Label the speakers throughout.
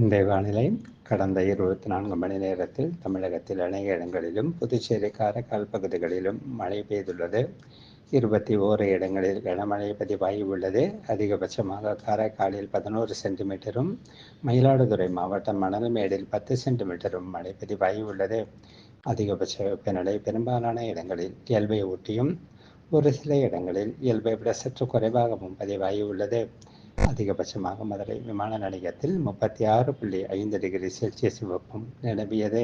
Speaker 1: இந்த வானிலை கடந்த இருபத்தி நான்கு மணி நேரத்தில் தமிழகத்தில் அநேக இடங்களிலும் புதுச்சேரி காரைக்கால் பகுதிகளிலும் மழை பெய்துள்ளது இருபத்தி ஓரு இடங்களில் கனமழை பதிவாகி உள்ளது அதிகபட்சமாக காரைக்காலில் பதினோரு சென்டிமீட்டரும் மயிலாடுதுறை மாவட்டம் மணல்மேடில் பத்து சென்டிமீட்டரும் மழை பதிவாகி உள்ளது அதிகபட்ச வெப்பநிலை பெரும்பாலான இடங்களில் இயல்பை ஒட்டியும் ஒரு சில இடங்களில் இயல்பை விட சற்று குறைவாகவும் பதிவாகி உள்ளது அதிகபட்சமாக மதுரை விமான நிலையத்தில் முப்பத்தி ஆறு புள்ளி ஐந்து டிகிரி செல்சியஸ் வெப்பம் நிலவியது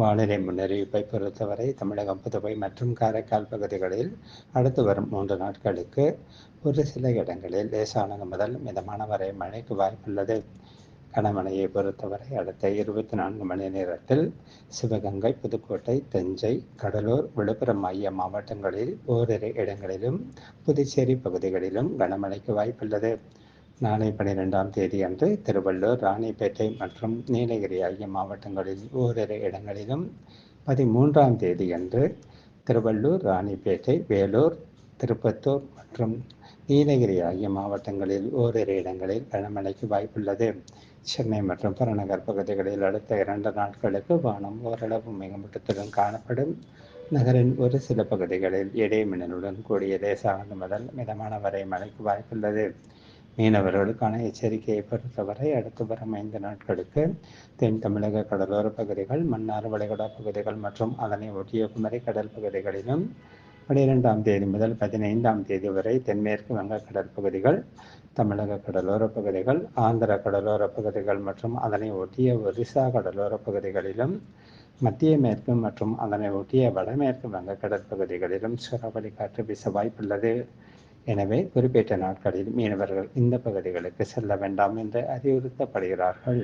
Speaker 1: வானிலை முன்னறிவிப்பை பொறுத்தவரை தமிழகம் புதுவை மற்றும் காரைக்கால் பகுதிகளில் அடுத்து வரும் மூன்று நாட்களுக்கு ஒரு சில இடங்களில் லேசானது முதல் மிதமான வரை மழைக்கு வாய்ப்புள்ளது கனமழையை பொறுத்தவரை அடுத்த இருபத்தி நான்கு மணி நேரத்தில் சிவகங்கை புதுக்கோட்டை தஞ்சை கடலூர் விழுப்புரம் ஆகிய மாவட்டங்களில் ஓரிரு இடங்களிலும் புதுச்சேரி பகுதிகளிலும் கனமழைக்கு வாய்ப்புள்ளது நாளை பனிரெண்டாம் தேதி அன்று திருவள்ளூர் ராணிப்பேட்டை மற்றும் நீலகிரி ஆகிய மாவட்டங்களில் ஓரிரு இடங்களிலும் பதிமூன்றாம் தேதி அன்று திருவள்ளூர் ராணிப்பேட்டை வேலூர் திருப்பத்தூர் மற்றும் நீலகிரி ஆகிய மாவட்டங்களில் ஓரிரு இடங்களில் கனமழைக்கு வாய்ப்புள்ளது சென்னை மற்றும் புறநகர் பகுதிகளில் அடுத்த இரண்டு நாட்களுக்கு வானம் ஓரளவு மேகமூட்டத்துடன் காணப்படும் நகரின் ஒரு சில பகுதிகளில் இடைமின்னலுடன் கூடிய லேசானது முதல் மிதமான வரை மழைக்கு வாய்ப்புள்ளது மீனவர்களுக்கான எச்சரிக்கையை பொறுத்தவரை அடுத்து வரும் ஐந்து நாட்களுக்கு தென் தமிழக கடலோர பகுதிகள் மன்னார் வளைகுடா பகுதிகள் மற்றும் அதனை ஒட்டிய குமரி கடல் பகுதிகளிலும் பனிரெண்டாம் தேதி முதல் பதினைந்தாம் தேதி வரை தென்மேற்கு வங்க கடற்பகுதிகள் தமிழக கடலோர பகுதிகள் ஆந்திர கடலோர பகுதிகள் மற்றும் அதனை ஒட்டிய ஒரிசா கடலோர பகுதிகளிலும் மத்திய மேற்கு மற்றும் அதனை ஒட்டிய வடமேற்கு வங்க கடற்பகுதிகளிலும் சூறாவளி காற்று வீச வாய்ப்புள்ளது எனவே குறிப்பிட்ட நாட்களில் மீனவர்கள் இந்த பகுதிகளுக்கு செல்ல வேண்டாம் என்று அறிவுறுத்தப்படுகிறார்கள்